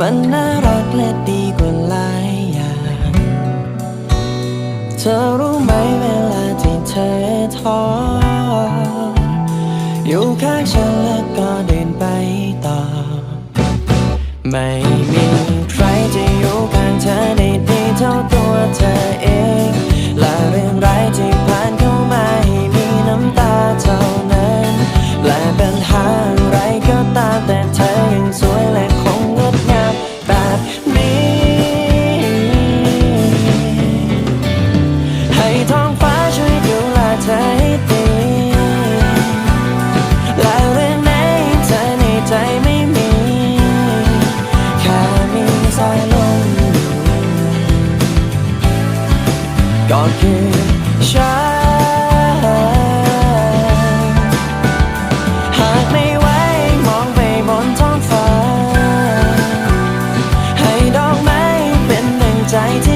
มันน่ารักและดีกว่าหลายอย่าง เธอรู้ไหมเวลาที่เธอท้อ อยู่ข้างฉันแล้วก็เดินไปต่อ ไม่มีใครจะอยู่ข้างเธอได้ดีเท่าตัวเธอเองและเรื่องไรายที่ผ่านเข้ามาให้มีน้ำตาเท่านั้น และปัญหาอะไรก็ตามแต่เธอยังส ก็คือฉันหากไม่ไหวมองไปบนท้องฟ้า ให้ดอกไม้เป็นหนึ่งใจที่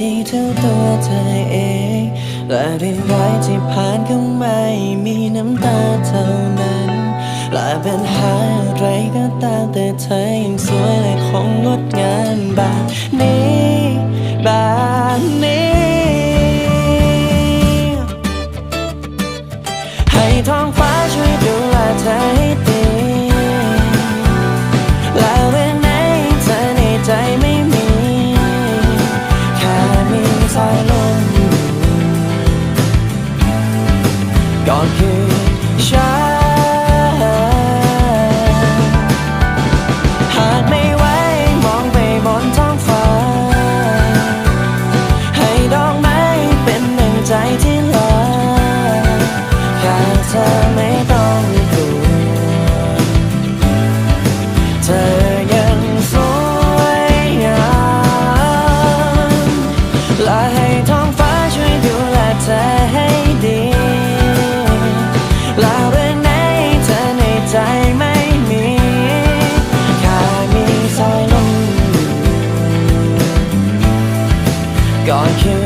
ดีเท่าตัวเธอเอง และเรื่องร้ายที่ผ่านเข้ามามีน้ำตาเท่านั้น และปัญหาอะไรก็ตามแต่เธอยังสวยและคงงดงามแบบนี้แบบนี้ ก็คือฉัน I can't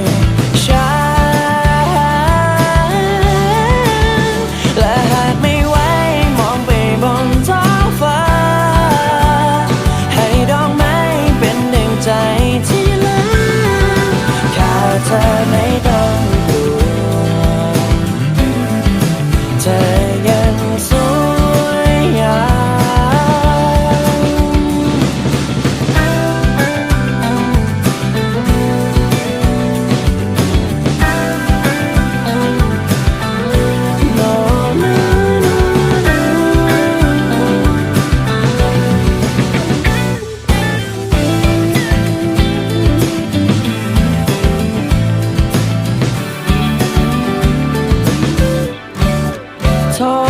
talk